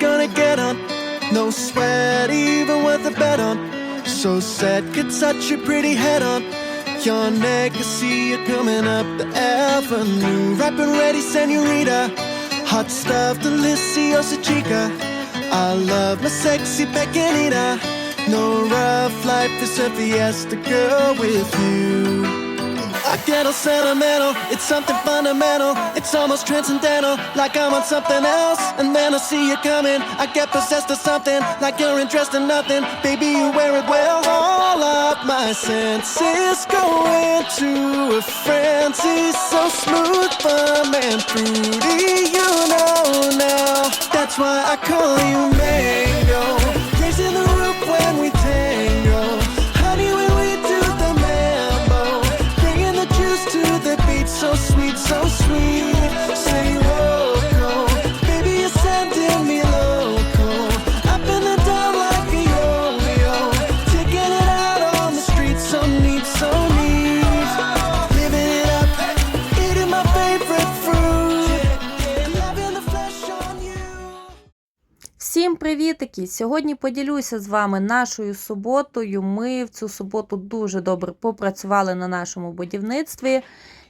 gonna get on. No sweat, even worth a bet on. So sad, could touch your pretty head on. Your neck, I see it coming up the avenue. And ready, senorita. Hot stuff, deliciosa chica. I love my sexy pequeñita. No rough life, it's a fiesta girl with you. I get all sentimental, it's something fundamental. It's almost transcendental, like I'm on something else. And then I see you coming, I get possessed of something, like you're interested in nothing. Baby, you wear it well. All of my senses go into a frenzy, so smooth, firm, and fruity. You know now, that's why I call you mango. Up and the down like a it out on the street, so neat, so you. Всім привітики! Сьогодні поділюся з вами нашою суботою. Ми в цю суботу дуже добре попрацювали на нашому будівництві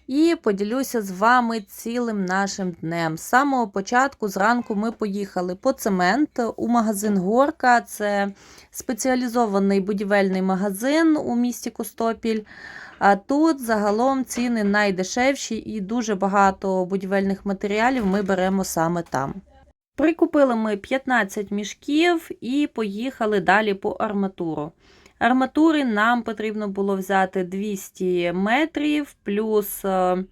і поділюся з вами цілим нашим днем. З самого початку зранку ми поїхали по цемент у магазин Горка. Це спеціалізований будівельний магазин у місті Костопіль. А тут загалом ціни найдешевші і дуже багато будівельних матеріалів ми беремо саме там. Прикупили ми 15 мішків і поїхали далі по арматуру. Арматури нам потрібно було взяти 200 метрів, плюс е,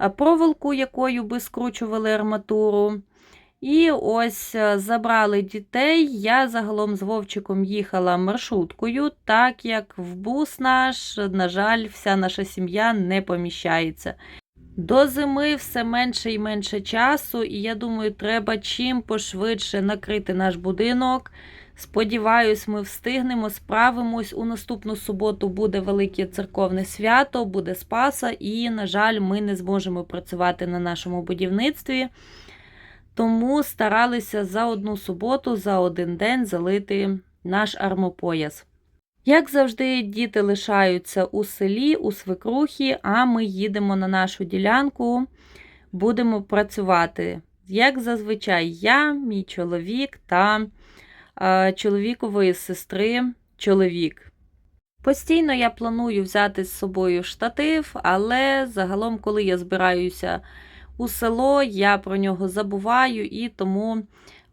е, проволоку, якою би скручували арматуру. І ось е, забрали дітей. Я загалом з Вовчиком їхала маршруткою, так як в бус наш, на жаль, вся наша сім'я не поміщається. До зими все менше і менше часу, і я думаю, треба чим пошвидше накрити наш будинок. Сподіваюсь, ми встигнемо, справимось. У наступну суботу буде велике церковне свято, буде Спаса, і, на жаль, ми не зможемо працювати на нашому будівництві. Тому старалися за одну суботу, за один день залити наш армопояс. Як завжди, діти лишаються у селі, у свекрухі, а ми їдемо на нашу ділянку, будемо працювати. Як зазвичай, я, мій чоловік та чоловікової сестри чоловік. Постійно я планую взяти з собою штатив, але загалом, коли я збираюся у село, я про нього забуваю і тому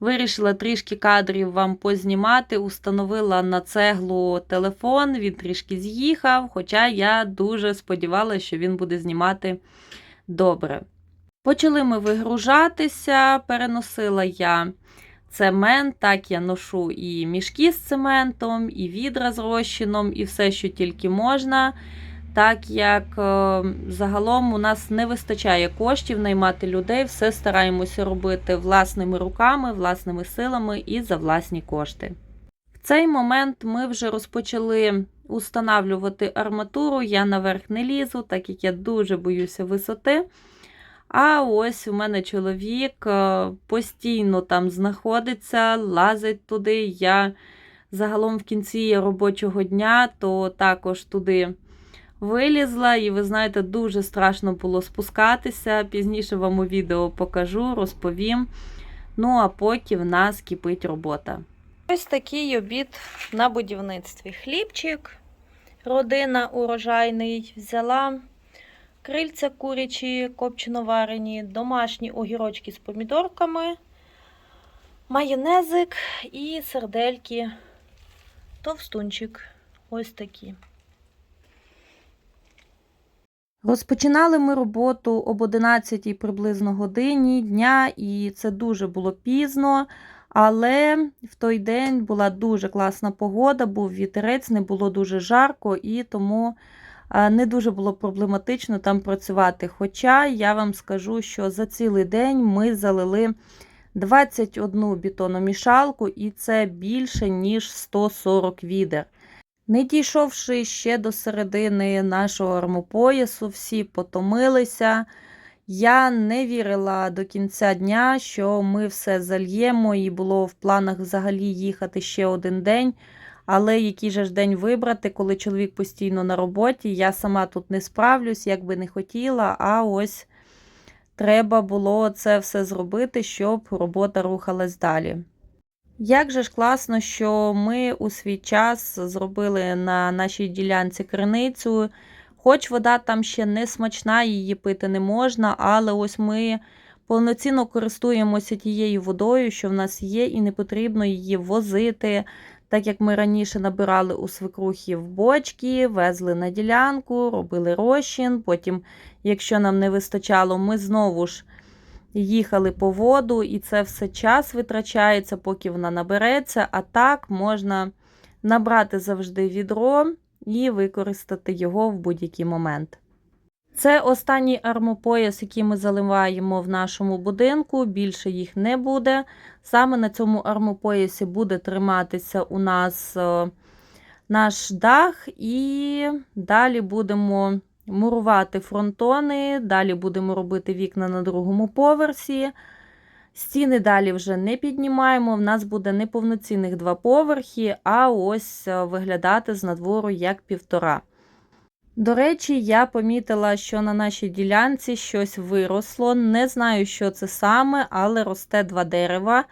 Вирішила трішки кадрів вам познімати, установила на цеглу телефон, він трішки з'їхав, хоча я дуже сподівалася, що він буде знімати добре. Почали ми вигружатися, переносила я цемент, так я ношу і мішки з цементом, і відра з розчином, і все, що тільки можна. Так як е, загалом у нас не вистачає коштів наймати людей, все стараємося робити власними руками, власними силами і за власні кошти. В цей момент ми вже розпочали устанавлювати арматуру. Я наверх не лізу, так як я дуже боюся висоти. А ось у мене чоловік е, постійно там знаходиться, лазить туди. Я загалом в кінці робочого дня, то також туди вилізла, і ви знаєте, дуже страшно було спускатися. Пізніше вам у відео покажу, розповім. Ну, а поки в нас кипить робота. Ось такий обід на будівництві. Хлібчик, родина урожайний, взяла крильця курячі, копчено-варені, домашні огірочки з помідорками, майонезик і сердельки, товстунчик. Ось такі. Розпочинали ми роботу об 11 приблизно годині дня, і це дуже було пізно. Але в той день була дуже класна погода, був вітерець, не було дуже жарко, і тому не дуже було проблематично там працювати. Хоча я вам скажу, що за цілий день ми залили 21 бетономішалку, і це більше, ніж 140 відер. Не дійшовши ще до середини нашого армопоясу, всі потомилися. Я не вірила до кінця дня, що ми все зальємо, і було в планах взагалі їхати ще один день. Але який же ж день вибрати, коли чоловік постійно на роботі, я сама тут не справлюсь, як би не хотіла, а ось треба було це все зробити, щоб робота рухалась далі. Як же ж класно, що ми у свій час зробили на нашій ділянці криницю. Хоч вода там ще не смачна, її пити не можна, але ось ми повноцінно користуємося тією водою, що в нас є, і не потрібно її возити. Так як ми раніше набирали у свекрухи в бочки, везли на ділянку, робили розчин. Потім, якщо нам не вистачало, ми знову ж їхали по воду, і це все час витрачається, поки вона набереться. А так можна набрати завжди відро і використати його в будь-який момент. Це останній армопояс, який ми заливаємо в нашому будинку. Більше їх не буде. Саме на цьому армопоясі буде триматися у нас е, наш дах, і далі будемо мурувати фронтони, далі будемо робити вікна на другому поверсі. Стіни далі вже не піднімаємо. В нас буде не повноцінних два поверхи, а ось е, виглядати з надвору як півтора. До речі, я помітила, що на нашій ділянці щось виросло. Не знаю, що це саме, але росте два дерева.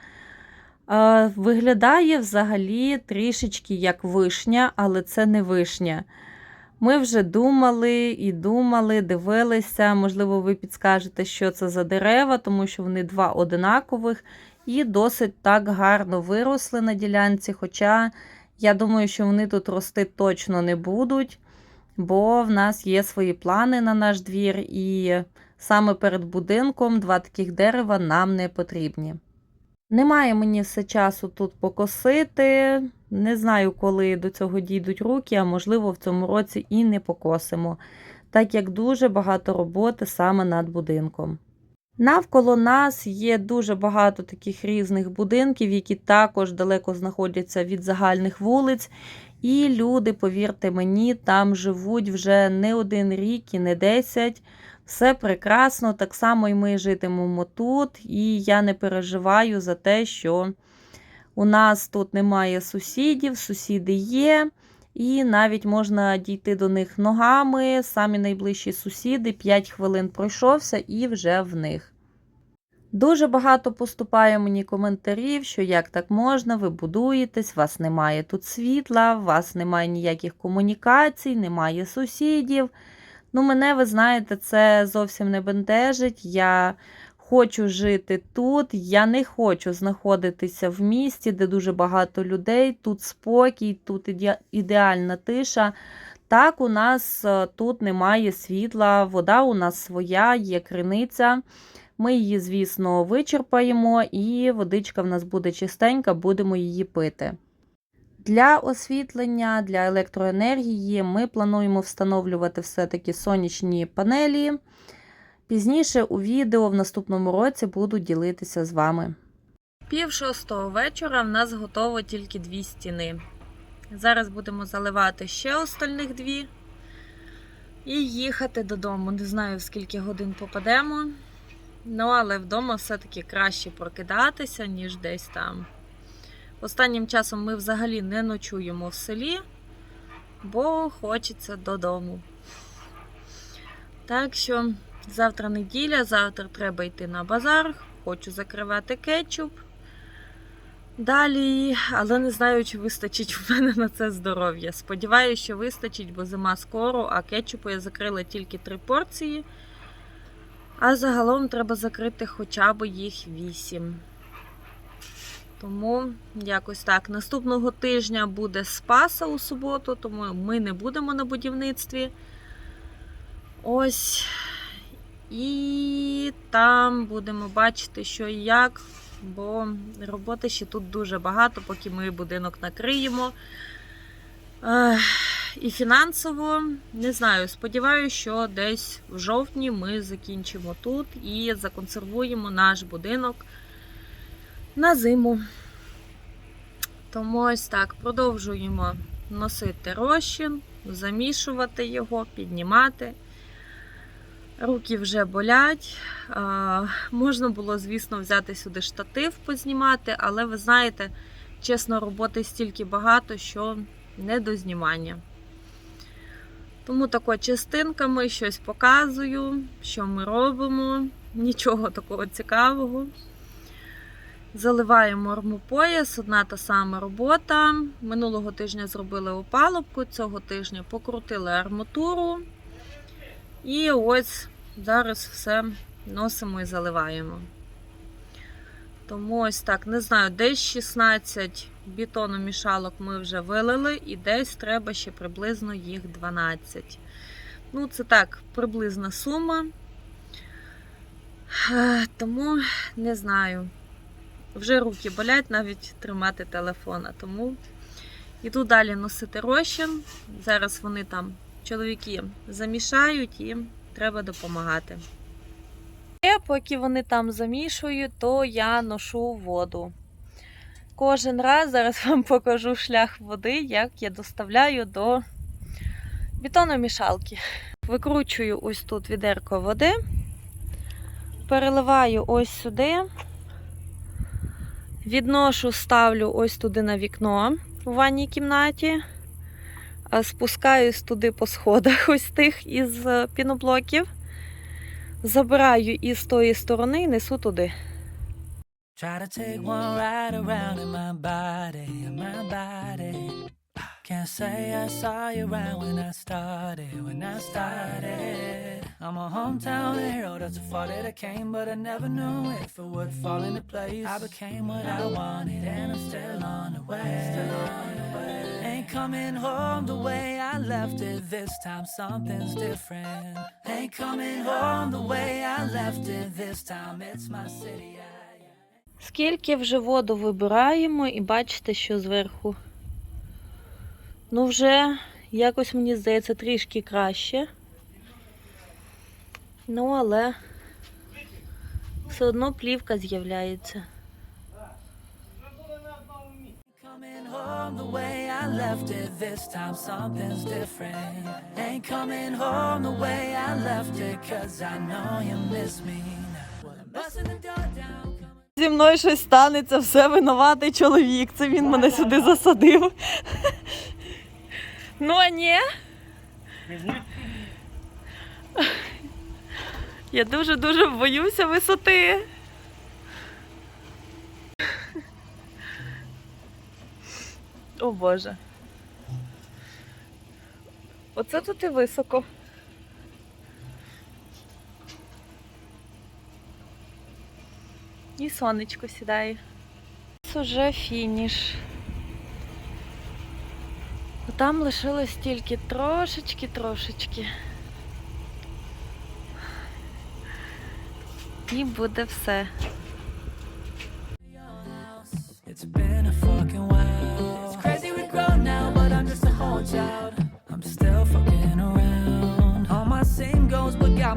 Е, Виглядає взагалі трішечки як вишня, але це не вишня. Ми вже думали і думали, дивилися. Можливо, ви підскажете, що це за дерева, тому що вони два одинакових і досить так гарно виросли на ділянці. Хоча я думаю, що вони тут рости точно не будуть, бо в нас є свої плани на наш двір, і саме перед будинком два таких дерева нам не потрібні. Немає мені все часу тут покосити. Не знаю, коли до цього дійдуть руки, а можливо, в цьому році і не покосимо, так як дуже багато роботи саме над будинком. Навколо нас є дуже багато таких різних будинків, які також далеко знаходяться від загальних вулиць. І люди, повірте мені, там живуть вже не один рік і не десять. Все прекрасно, так само і ми житимемо тут, і я не переживаю за те, що у нас тут немає сусідів, сусіди є, і навіть можна дійти до них ногами. Самі найближчі сусіди 5 хвилин пройшовся і вже в них. Дуже багато поступає мені коментарів, що як так можна, ви будуєтесь, вас немає тут світла, у вас немає ніяких комунікацій, немає сусідів. Ну, мене, ви знаєте, це зовсім не бентежить. Я хочу жити тут, я не хочу знаходитися в місті, де дуже багато людей, тут спокій, тут ідеальна тиша. Так, у нас е, тут немає світла, вода у нас своя, є криниця. Ми її, звісно, вичерпаємо, і водичка в нас буде чистенька, будемо її пити. Для освітлення, для електроенергії ми плануємо встановлювати все-таки сонячні панелі. Пізніше у відео в наступному році буду ділитися з вами. Пів шостого вечора в нас готово тільки дві стіни. Зараз будемо заливати ще остальних дві і їхати додому. Не знаю, в скільки годин попадемо. Ну, але вдома все-таки краще прокидатися, ніж десь там. Останнім часом ми взагалі не ночуємо в селі, бо хочеться додому. Так що завтра неділя, завтра треба йти на базар, хочу закривати кетчуп. Далі, але не знаю, чи вистачить в мене на це здоров'я. Сподіваюся, що вистачить, бо зима скоро, а кетчупу я закрила тільки три порції. А загалом треба закрити хоча б їх вісім. Тому якось так. Наступного тижня буде Спаса у суботу, тому ми не будемо на будівництві. Ось. І там будемо бачити, що і як, бо роботи ще тут дуже багато, поки ми будинок накриємо. Ех, І фінансово не знаю. Сподіваюся, що десь в жовтні ми закінчимо тут і законсервуємо наш будинок на зиму. Тому ось так продовжуємо носити розчин, замішувати його, піднімати. Руки вже болять. А, можна було, звісно, взяти сюди штатив познімати, але ви знаєте, чесно, роботи стільки багато, що не до знімання. Тому тако частинками щось показую, що ми робимо. Нічого такого цікавого. Заливаємо армопояс, одна та сама робота. Минулого тижня зробили опалубку, цього тижня покрутили арматуру. І ось зараз все носимо і заливаємо. Тому ось так, не знаю, десь 16 бетономішалок ми вже вилили, і десь треба ще приблизно їх 12. Ну, це так, приблизна сума. Е, Тому не знаю. Вже руки болять навіть тримати телефона. Тому йду далі носити розчин. Зараз вони там, чоловіки, замішають і треба допомагати. І поки вони там замішують, то я ношу воду. Кожен раз зараз вам покажу шлях води, як я доставляю до бетономішалки. Викручую ось тут відерко води, переливаю ось сюди, відношу, ставлю ось туди на вікно у ванній кімнаті, спускаюсь туди по сходах, ось тих із піноблоків. Забираю із тої сторони і несу туди. Try to take one mm. ride around in my body, in my body. Can't say I saw you around when I started, when I started. I'm a hometown hero, that's a far that I came, but I never knew if it would fall into place. I became what I wanted, and I'm still on the way. Ain't coming home the way I left it. This time something's different. Ain't coming home the way I left it. This time it's my city. Скільки вже воду вибираємо, і бачите, що зверху. Ну, вже якось мені здається трішки краще. Ну, але все одно плівка з'являється. Me now. Well, I'm busting the door down. Зі мною щось станеться, все винуватий чоловік. Це він мене сюди засадив. Ну, а ні. Я дуже-дуже боюся висоти. О Боже. Оце тут і високо. І сонечко сідає. Ось уже фініш. Там лишилось тільки трошечки-трошечки. І буде все.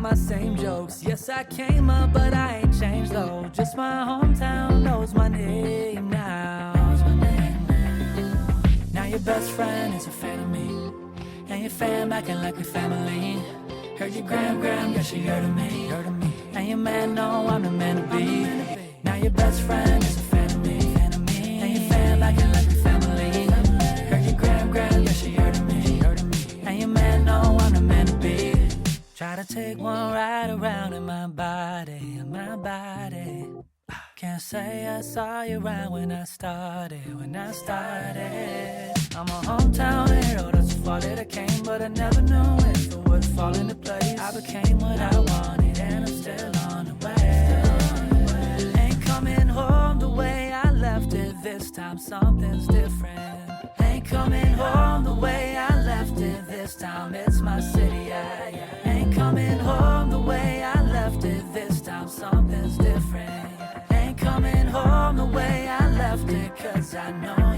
My same jokes. Yes, I came up, but I ain't changed though. Just my hometown knows my name now. Now your best friend is a fan of me. And your fam acting like we family. Heard your gram gram, yeah, she heard of me. Heard of me. And your man know I'm the man to be. Now your best friend is To take one ride around in my body, in my body. Can't say I saw you around when I started, when I started. I'm a hometown hero, that's far that I came, but I never knew if it would fall into place. I became what I wanted, and I'm still on the way. Ain't coming home the way I left it. This time something's different. Ain't coming home the way I left it. This time it's my city. Ain't coming home the way I left it. This time something's different. Ain't coming home the way I left it. Cause I know